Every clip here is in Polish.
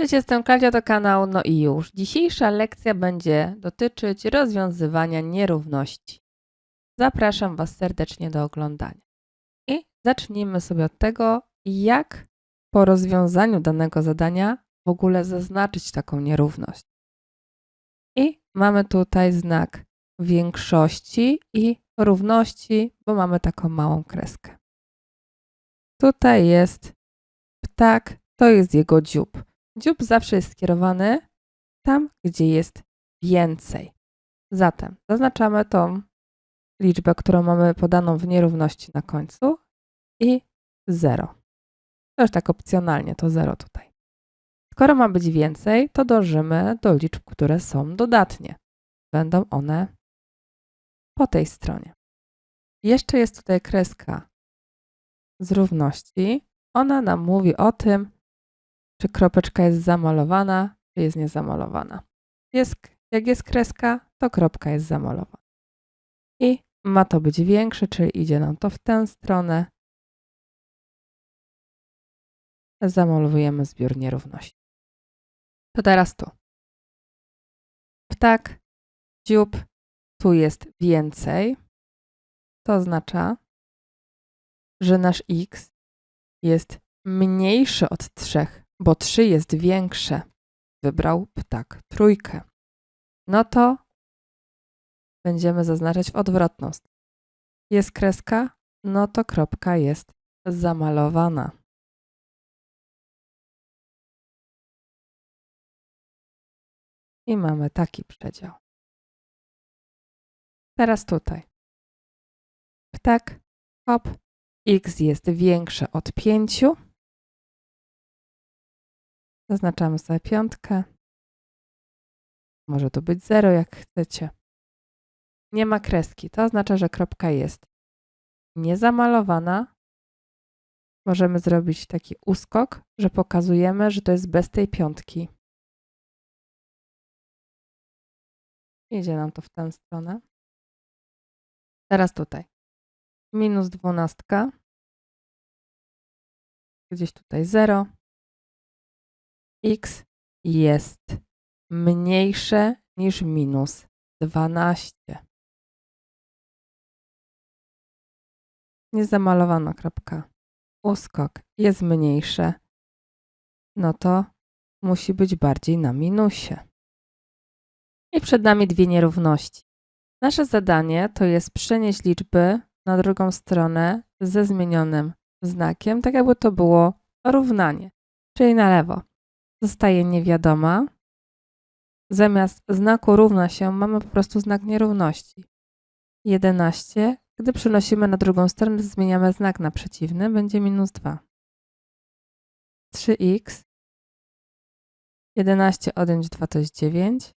Cześć, jestem Klaudia do kanału No i już. Dzisiejsza lekcja będzie dotyczyć rozwiązywania nierówności. Zapraszam Was serdecznie do oglądania. I zacznijmy sobie od tego, jak po rozwiązaniu danego zadania w ogóle zaznaczyć taką nierówność. I mamy tutaj znak większości i równości, bo mamy taką małą kreskę. Tutaj jest ptak, to jest jego dziób. Dziób zawsze jest skierowany tam, gdzie jest więcej. Zatem zaznaczamy tą liczbę, którą mamy podaną w nierówności na końcu i 0. To już tak opcjonalnie, to 0 tutaj. Skoro ma być więcej, to dążymy do liczb, które są dodatnie. Będą one po tej stronie. Jeszcze jest tutaj kreska z równości. Ona nam mówi o tym, czy kropeczka jest zamalowana, czy jest niezamalowana. Jest, jak jest kreska, to kropka jest zamalowana. I ma to być większe, czyli idzie nam to w tę stronę. Zamalowujemy zbiór nierówności. To teraz tu. Ptak, dziób, tu jest więcej. To oznacza, że nasz x jest mniejszy od 3, bo 3 jest większe. Wybrał ptak trójkę. No to będziemy zaznaczać w odwrotną stronę. Jest kreska, no to kropka jest zamalowana. I mamy taki przedział. Teraz tutaj. Ptak, hop, x jest większe od 5. Zaznaczamy sobie piątkę. Może to być 0, jak chcecie. Nie ma kreski. To oznacza, że kropka jest niezamalowana. Możemy zrobić taki uskok, że pokazujemy, że to jest bez tej piątki. Idzie nam to w tę stronę. Teraz tutaj. Minus dwunastka. Gdzieś tutaj 0. X jest mniejsze niż minus 12. Niezamalowana kropka. Uskok jest mniejsze. No to musi być bardziej na minusie. I przed nami dwie nierówności. Nasze zadanie to jest przenieść liczby na drugą stronę ze zmienionym znakiem, tak jakby to było równanie, czyli na lewo. Zostaje niewiadoma. Zamiast znaku równa się mamy po prostu znak nierówności. 11. Gdy przenosimy na drugą stronę, zmieniamy znak na przeciwny, będzie minus 2. 3x. 11 odjąć 2 to jest 9.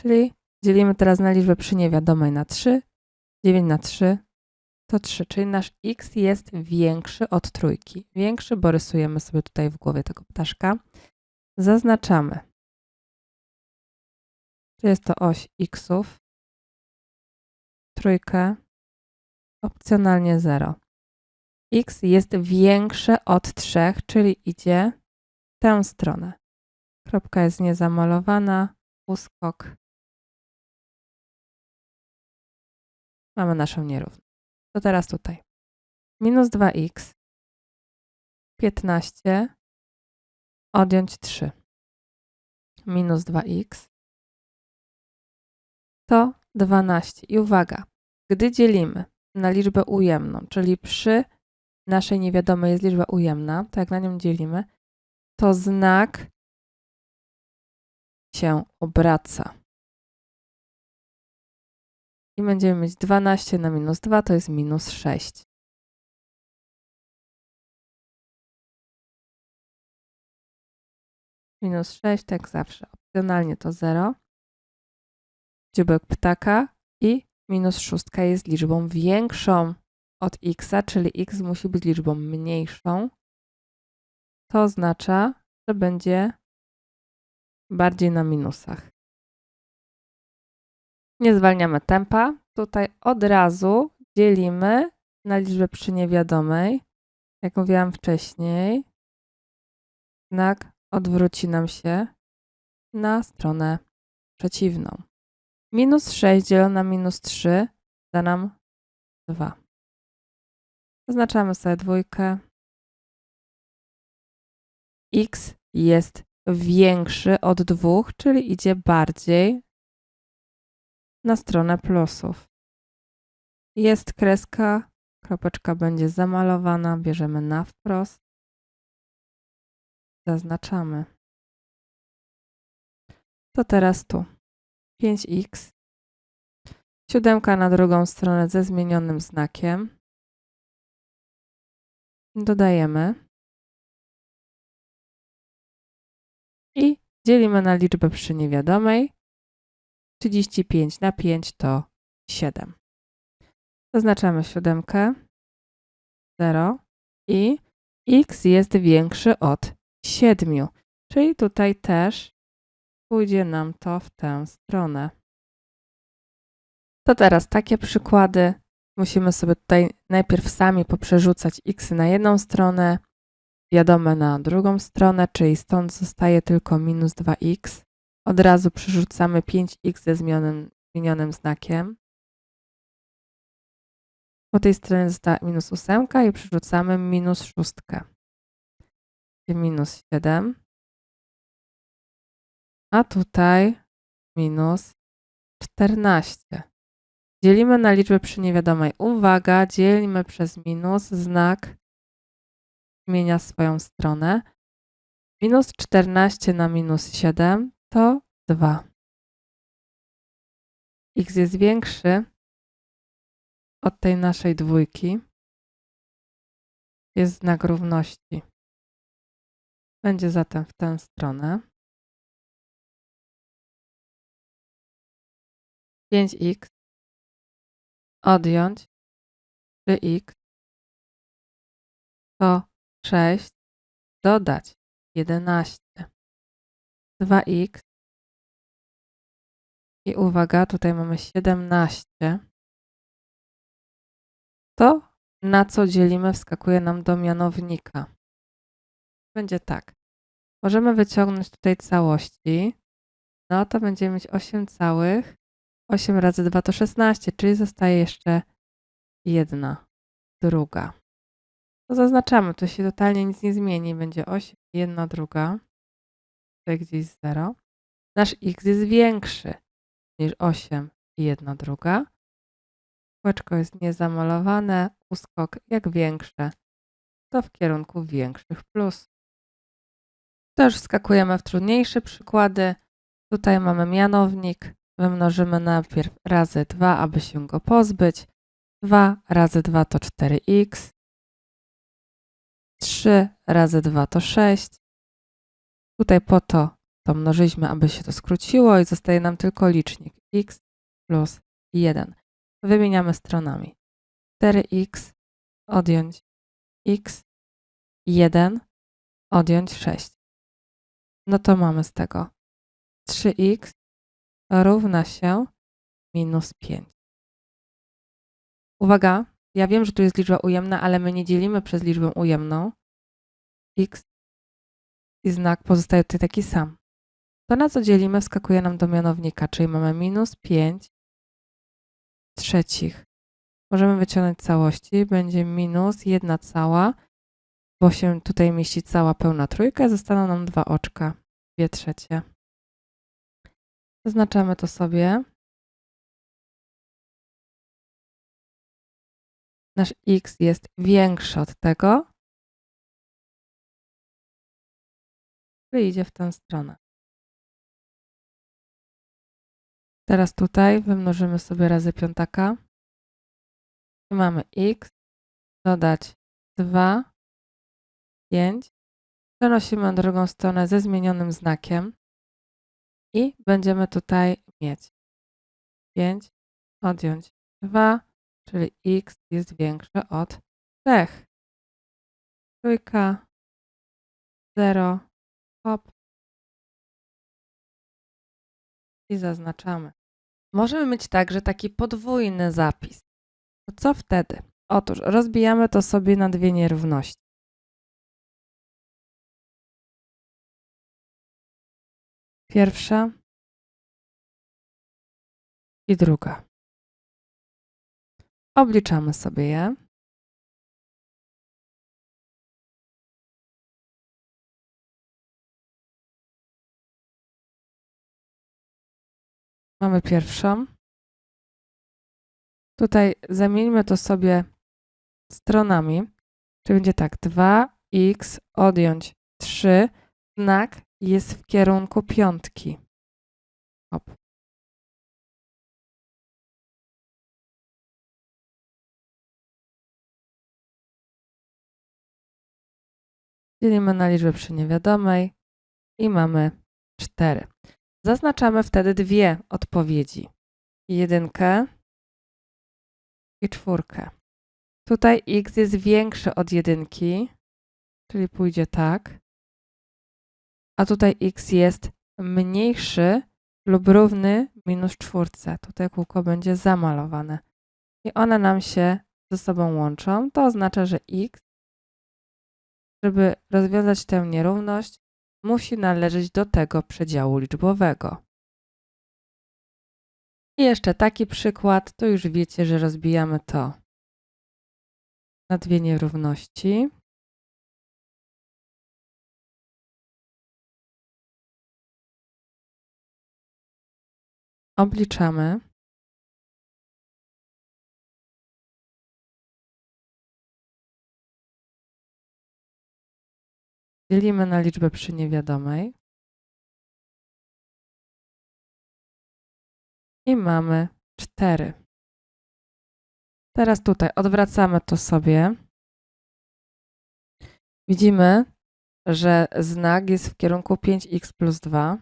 Czyli dzielimy teraz na liczbę przy niewiadomej na 3. 9 na 3 to 3, czyli nasz x jest większy od trójki. Większy, bo rysujemy sobie tutaj w głowie tego ptaszka. Zaznaczamy. Jest to oś xów. Trójkę. Opcjonalnie 0. x jest większe od 3, czyli idzie w tę stronę. Kropka jest niezamalowana. Uskok. Mamy naszą nierówność. To teraz tutaj. Minus 2x, 15, odjąć 3. Minus 2x to 12. I uwaga, gdy dzielimy na liczbę ujemną, czyli przy naszej niewiadomej jest liczba ujemna, to jak na nią dzielimy, to znak się obraca. I będziemy mieć 12 na minus 2 to jest minus 6. Minus 6, tak zawsze. Opcjonalnie to 0. Dziubek ptaka i minus 6 jest liczbą większą od x, czyli x musi być liczbą mniejszą. To oznacza, że będzie bardziej na minusach. Nie zwalniamy tempa. Tutaj od razu dzielimy na liczbę przy niewiadomej. Jak mówiłam wcześniej, znak odwróci nam się na stronę przeciwną. Minus 6 dzielone na minus 3 da nam 2. Zaznaczamy sobie dwójkę. X jest większy od 2, czyli idzie bardziej na stronę plusów. Jest kreska, kropeczka będzie zamalowana, bierzemy na wprost. Zaznaczamy. To teraz tu. 5x. Siódemka na drugą stronę ze zmienionym znakiem. Dodajemy. I dzielimy na liczbę przy niewiadomej. 35 na 5 to 7. Zaznaczamy siódemkę. 0 i x jest większy od 7. Czyli tutaj też pójdzie nam to w tę stronę. To teraz takie przykłady. Musimy sobie tutaj najpierw sami poprzerzucać x na jedną stronę, wiadome na drugą stronę, czyli stąd zostaje tylko minus 2x. Od razu przerzucamy 5x ze zmienionym, zmienionym znakiem. Po tej stronie została minus 8 i przerzucamy minus 6. Minus 7. A tutaj minus 14. Dzielimy na liczbę przy niewiadomej. Uwaga, dzielimy przez minus, znak zmienia swoją stronę. Minus 14 na minus 7 to 2. X jest większy od tej naszej dwójki. Jest znak równości. Będzie zatem w tę stronę. 5x odjąć 3x to 6 dodać 11 2x i uwaga, tutaj mamy 17 to na co dzielimy wskakuje nam do mianownika. Będzie tak. Możemy wyciągnąć tutaj całości. No to będziemy mieć 8 całych 8 razy 2 to 16, czyli zostaje jeszcze jedna druga. To zaznaczamy, tu się totalnie nic nie zmieni. Będzie 8, jedna druga. Tutaj gdzieś 0. Nasz x jest większy niż 8 i 1 druga. Kółeczko jest niezamalowane. Uskok jak większe, to w kierunku większych plus. Też wskakujemy w trudniejsze przykłady. Tutaj mamy mianownik Wymnożymy najpierw razy 2, aby się go pozbyć. 2 razy 2 to 4x. 3 razy 2 to 6. Tutaj po to to mnożyliśmy, aby się to skróciło i zostaje nam tylko licznik x plus 1. Wymieniamy stronami. 4x odjąć x 1 odjąć 6. No to mamy z tego 3x równa się minus 5. Uwaga, ja wiem, że tu jest liczba ujemna, ale my nie dzielimy przez liczbę ujemną. x i znak pozostaje tutaj taki sam. To na co dzielimy wskakuje nam do mianownika, czyli mamy minus 5 trzecich. Możemy wyciągnąć całości, będzie minus 1 cała, bo się tutaj mieści cała pełna trójka, zostaną nam dwa oczka, 2 trzecie. Zaznaczamy to sobie. Nasz x jest większy od tego, który idzie w tę stronę. Teraz tutaj wymnożymy sobie razy piątaka. I mamy x, dodać 2, 5. Przenosimy na drugą stronę ze zmienionym znakiem. I będziemy tutaj mieć 5 odjąć 2, czyli x jest większe od 3. Trójka, 0, hop. I zaznaczamy. Możemy mieć także taki podwójny zapis. Co wtedy? Otóż rozbijamy to sobie na dwie nierówności. Pierwsza i druga. Obliczamy sobie je. Mamy pierwszą. Tutaj zamieńmy to sobie stronami. Czyli będzie tak, 2x odjąć 3, znak jest w kierunku piątki. Hop. Dzielimy na liczbę przy niewiadomej i mamy 4. Zaznaczamy wtedy dwie odpowiedzi. Jedynkę i czwórkę. Tutaj x jest większy od jedynki, czyli pójdzie tak. A tutaj x jest mniejszy lub równy minus czwórce. Tutaj kółko będzie zamalowane. I one nam się ze sobą łączą. To oznacza, że x, żeby rozwiązać tę nierówność, musi należeć do tego przedziału liczbowego. I jeszcze taki przykład, to już wiecie, że rozbijamy to na dwie nierówności. Obliczamy. Dzielimy na liczbę przy niewiadomej. I mamy 4. Teraz tutaj odwracamy to sobie. Widzimy, że znak jest w kierunku 5x plus 2.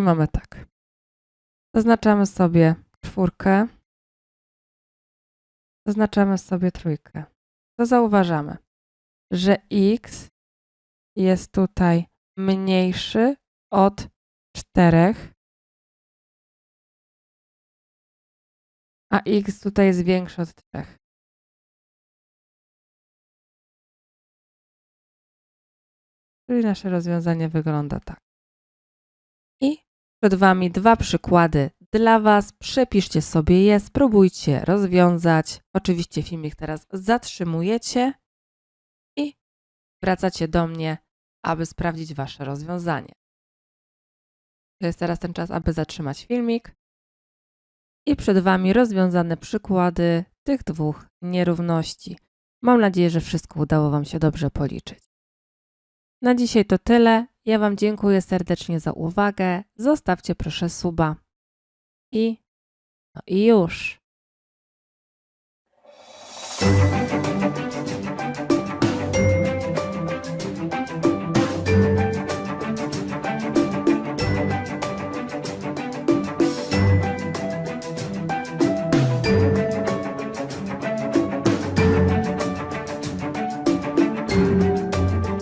I mamy tak. Zaznaczamy sobie czwórkę. Zaznaczamy sobie trójkę. To zauważamy, że x jest tutaj mniejszy od 4, a x tutaj jest większy od 3. Czyli nasze rozwiązanie wygląda tak. Przed Wami dwa przykłady dla Was. Przepiszcie sobie je, spróbujcie rozwiązać. Oczywiście filmik teraz zatrzymujecie i wracacie do mnie, aby sprawdzić Wasze rozwiązanie. To jest teraz ten czas, aby zatrzymać filmik. I przed Wami rozwiązane przykłady tych dwóch nierówności. Mam nadzieję, że wszystko udało Wam się dobrze policzyć. Na dzisiaj to tyle. Ja Wam dziękuję serdecznie za uwagę. Zostawcie proszę suba. I, no i już.